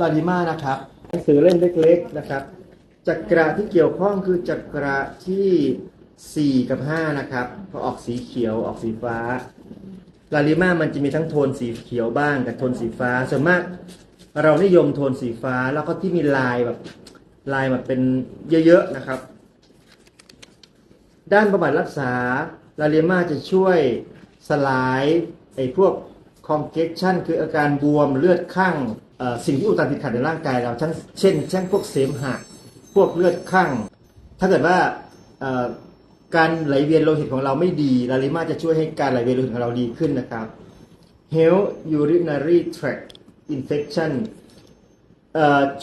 ลาดิมานะครับหนังสือเล่มเล็กๆนะครับ จักระที่เกี่ยวข้องคือจักระที่ 4 กับ 5 นะครับพอออกสีเขียวออกสีฟ้า ลาลิมามันจะมีทั้งโทนสีเขียวบ้างกับโทนสีฟ้า ส่วนมากเรานิยมโทนสีฟ้าแล้วก็ที่มีลายแบบลายแบบเป็นเยอะๆนะครับ ด้านบำบัดรักษา ลาลิมาจะช่วยสลายไอ้พวก congestion คืออาการบวมเลือดข้าง สิ่งที่อุดตันติดขัดในร่างกายเราทั้งเช่นเช่นพวกเสมหะพวกเลือดข้างถ้าเกิดว่าการไหลเวียนโลหิตของเราไม่ดีลาลิมาจะช่วยให้การไหลเวียนโลหิตของเราดีขึ้นนะครับ Health urinary tract infection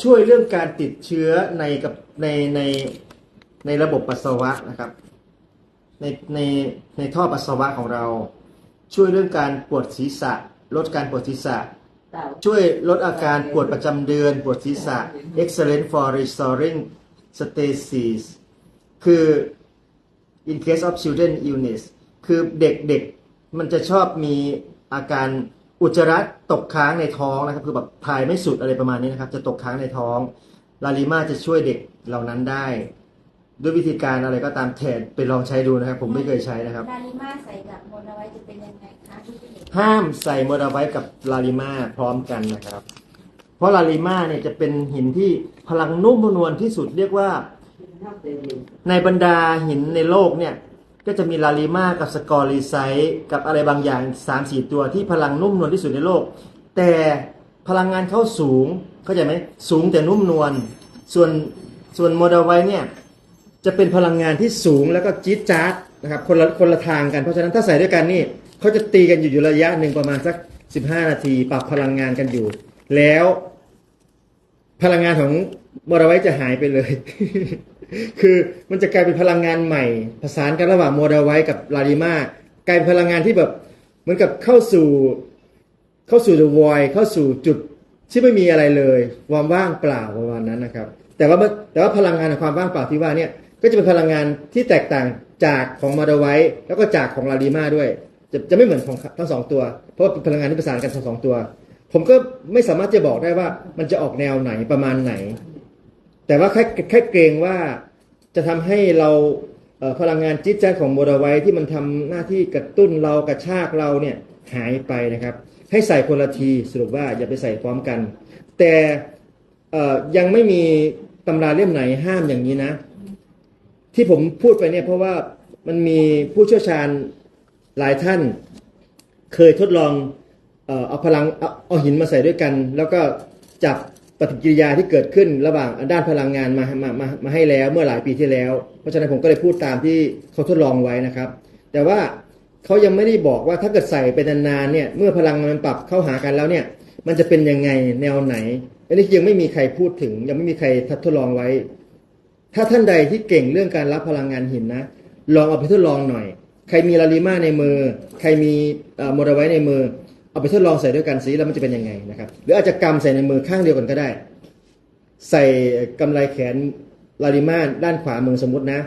ช่วยเรื่องการติดเชื้อในกับในในในระบบปัสสาวะนะครับ ในในในท่อปัสสาวะของเรา ช่วยเรื่องการปวดศีรษะ ลดการปวดศีรษะ ช่วยลดอาการปวดประจำเดือน ปวดศีรษะ excellent for restoring stasis คือ in case of children illness คือเด็กๆ มันจะชอบมีอาการอุจจาระตกค้างในท้องนะครับ คือแบบถ่ายไม่สุดอะไรประมาณนี้นะครับ จะตกค้างในท้อง ลาลิมาจะช่วยเด็กเหล่านั้นได้ ด้วยวิธีการอะไรก็ตามแทนไปลองใช้ดูนะครับ ผมไม่เคยใช้นะครับดาริมาใส่กับโมนาไว้จะเป็นยังไงคะที่เห็นห้ามใส่โมดาไว้กับลาลิมาพร้อมกันนะครับ เพราะลาลิมาเนี่ยจะเป็นหินที่พลังนุ่มนวลที่สุดเรียกว่า ในบรรดาหินในโลกเนี่ย ก็จะมีลาลิมากับสกอรีไซต์กับอะไรบางอย่าง3-4ตัวที่พลังนุ่มนวลที่สุดในโลก แต่พลังงานเขาสูงเข้าใจไหมสูงแต่นุ่มนวลส่วนส่วนโมดาไว้เนี่ย จะเป็นพลังงานที่สูงแล้วก็จี๊ดจ๊าดนะครับคนละคนละทางกันเพราะฉะนั้นถ้าใส่ด้วยกันนี่เขาจะตีกันอยู่อยู่ระยะหนึ่งประมาณสัก 15 นาที ปรับพลังงานกันอยู่ แล้ว พลังงานของมอดาไว้จะหายไปเลย คือมันจะกลายเป็นพลังงานใหม่ผสานกันระหว่างโมดาไว้กับลาดิมากลายเป็นพลังงานที่แบบเหมือนกับเข้าสู่เข้าสู่ the void เข้าสู่จุดที่ไม่มีอะไรเลยความว่างเปล่าประมาณนั้นนะครับ แต่ว่าแต่ว่าพลังงานของความว่างเปล่าที่ว่าเนี่ย ก็จะเป็นพลังงานที่แตกต่างจากของมาดาไวแล้วก็จากของลาดีมาด้วย จะจะไม่เหมือนของทั้งสองตัว เพราะว่าเป็นพลังงานที่ประสานกันทั้งสองตัว ผมก็ไม่สามารถจะบอกได้ว่ามันจะออกแนวไหนประมาณไหน แต่ว่าแค่แค่เกรงว่าจะทำให้เราเพลังงานจิตใจของโมดาไวที่มันทำหน้าที่กระตุ้นเรากระชากเราเนี่ยหายไปนะครับ ให้ใส่คนละทีสรุปว่าอย่าไปใส่พร้อมกัน แต่ยังไม่มีตำราเล่มไหนห้ามอย่างนี้นะ ที่ผมพูดไปเนี่ยเพราะว่ามันมีผู้เชี่ยวชาญหลายท่าน เคยทดลองเอเอาพลังเอาเอาหินมาใส่ด้วยกัน แล้วก็จับปฏิกิริยาที่เกิดขึ้นระหว่างด้านพลังงานมามามามาให้แล้วเมื่อหลายปีที่แล้ว เพราะฉะนั้นผมก็เลยพูดตามที่เขาทดลองไว้นะครับ แต่ว่าเขายังไม่ได้บอกว่าถ้าเกิดใส่ไปนานๆเนี่ยเมื่อพลังมันปรับเข้าหากันแล้วเนี่ยมันจะเป็นยังไงแนวไหนอันนี้ยังไม่มีใครพูดถึง ยังไม่มีใครทดลองไว้ ถ้าท่านใดที่เก่งเรื่องการรับพลังงานหินนะ ลองเอาไปทดลองหน่อย ใครมีลาลิมาในมือ ใครมีโมดไว้ในมือ เอาไปทดลองใส่ด้วยกันสิแล้วมันจะเป็นยังไงนะครับ หรืออาจจะกำใส่ในมือข้างเดียวกันก็ได้ ใส่กำไรแขนลาลิมาด้านขวามือสมมตินะ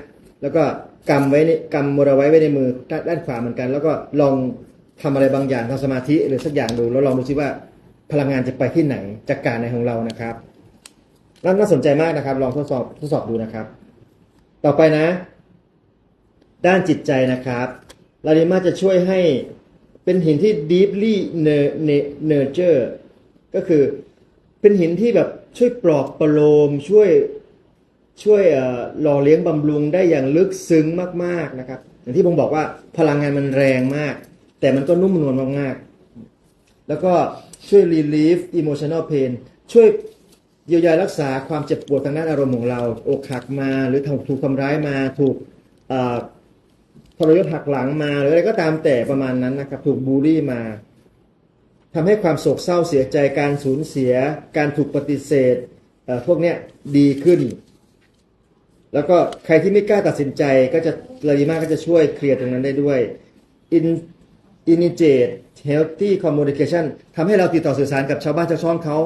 แล้วก็กำไว้ในกำโมดไว้ไว้ในมือด้านด้านขวาเหมือนกัน แล้วก็ลองทำอะไรบางอย่างทำสมาธิหรือสักอย่างดู แล้วลองดูซิว่าพลังงานจะไปที่ไหนจากการในของเรานะครับ น่าสนใจมากนะครับ ลองทดสอบทดสอบดูนะครับ ต่อไปนะ ด้านจิตใจนะครับลาดิมาจะช่วยให้เป็นหินที่ deeply nurture ก็คือเป็นหินที่แบบช่วยปลอบประโลมช่วยช่วยหล่อเลี้ยงบำรุงได้อย่างลึกซึ้งมากๆนะครับ อย่างที่ผมบอกว่าพลังงานมันแรงมาก แต่มันก็นุ่มนวลมากๆ แล้วก็ช่วย relieve emotional pain ช่วย เยียวยารักษาความเจ็บปวดทางด้านอารมณ์ของเรา อกหักมาหรือถูกถูกทำร้ายมาถูกทรยศหักหลังมาหรืออะไรก็ตามแต่ประมาณนั้นนะครับ ถูกบูลลี่มาทำให้ความโศกเศร้าเสียใจการสูญเสีย การถูกปฏิเสธพวกเนี้ยดีขึ้น แล้วก็ใครที่ไม่กล้าตัดสินใจก็จะลาดีมาก็จะช่วยเคลียร์ตรงนั้นได้ด้วย In initiate healthy communication ทำให้เราติดต่อสื่อสารกับชาวบ้านชาวช่องเขา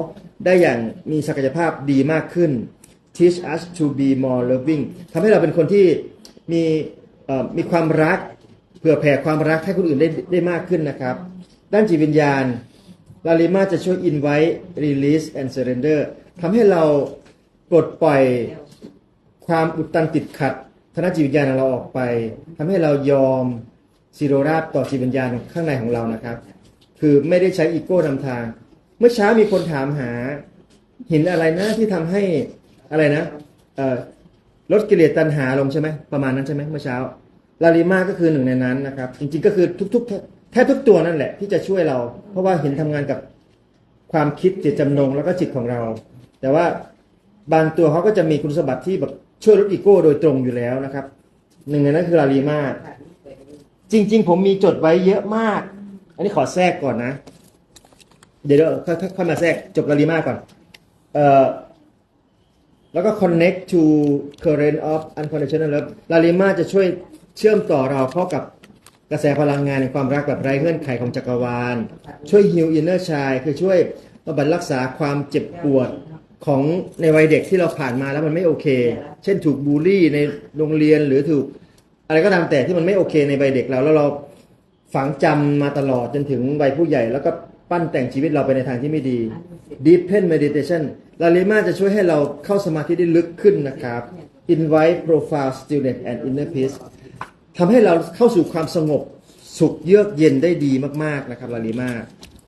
ได้อย่างมีศักยภาพดีมากขึ้น teach us to be more loving ทำให้เราเป็นคนที่มีมีความรักเผื่อแผ่ความรักให้คนอื่นได้ได้มากขึ้นนะครับ ด้านจิตวิญญาณลาลิมาจะช่วย invite release and surrender ทำให้เราปลดปล่อยความอุดตันติดขัดทางด้านจิตวิญญาณของเราออกไปทำให้เรายอม ซีโรราบต่อจิตวิญญาณข้างในของเรานะครับ คือไม่ได้ใช้อีโก้นำทาง เมื่อเช้ามีคนถามหาเห็นอะไรนะที่ทำให้อะไรนะเอลดกิเลสตัณหาลงใช่ไหมประมาณนั้นใช่ไหมเมื่อเช้าลาลิมาก็คือหนึ่งในนั้นนะครับ จริงๆก็คือทุกๆแทบทุกตัวนั่นแหละ ที่จะช่วยเรา เพราะว่าเห็นทำงานกับความคิดจิตจำนงแล้วก็จิตของเรา แต่ว่าบางตัวเขาก็จะมีคุณสมบัติที่แบบช่วยลดอีโก้โดยตรงอยู่แล้วนะครับ หนึ่งในนั้นคือลาลิมา จริง ๆ ผมมีจดไว้เยอะมาก อันนี้ขอแทรกก่อนนะ เดี๋ยวค่อยมาแทรกจบลาลิมาก่อน เอ่อแล้วก็ connect to current of unconditional love ลาลิมาจะช่วยเชื่อมต่อเราเข้ากับกระแสพลังงานในความรักแบบไร้เงื่อนไขของจักรวาล ช่วย heal inner child คือช่วยบำบัดรักษาความเจ็บปวดของในวัยเด็กที่เราผ่านมาแล้วมันไม่โอเค เช่นถูกบูลลี่ในโรงเรียนหรือถูก อะไรก็ตามแต่ที่มันไม่โอเคในวัยเด็กเราแล้วเราฝังจำมาตลอดจนถึงวัยผู้ใหญ่ แล้วก็ปั้นแต่งชีวิตเราไปในทางที่ไม่ดี Deepen Meditation ลาลิมาจะช่วยให้เราเข้าสมาธิได้ลึกขึ้นนะครับ Invite Profound Stillness and Inner Peace ทำให้เราเข้าสู่ความสงบสุขเยือกเย็นได้ดีมาก ๆ นะครับลาลิมา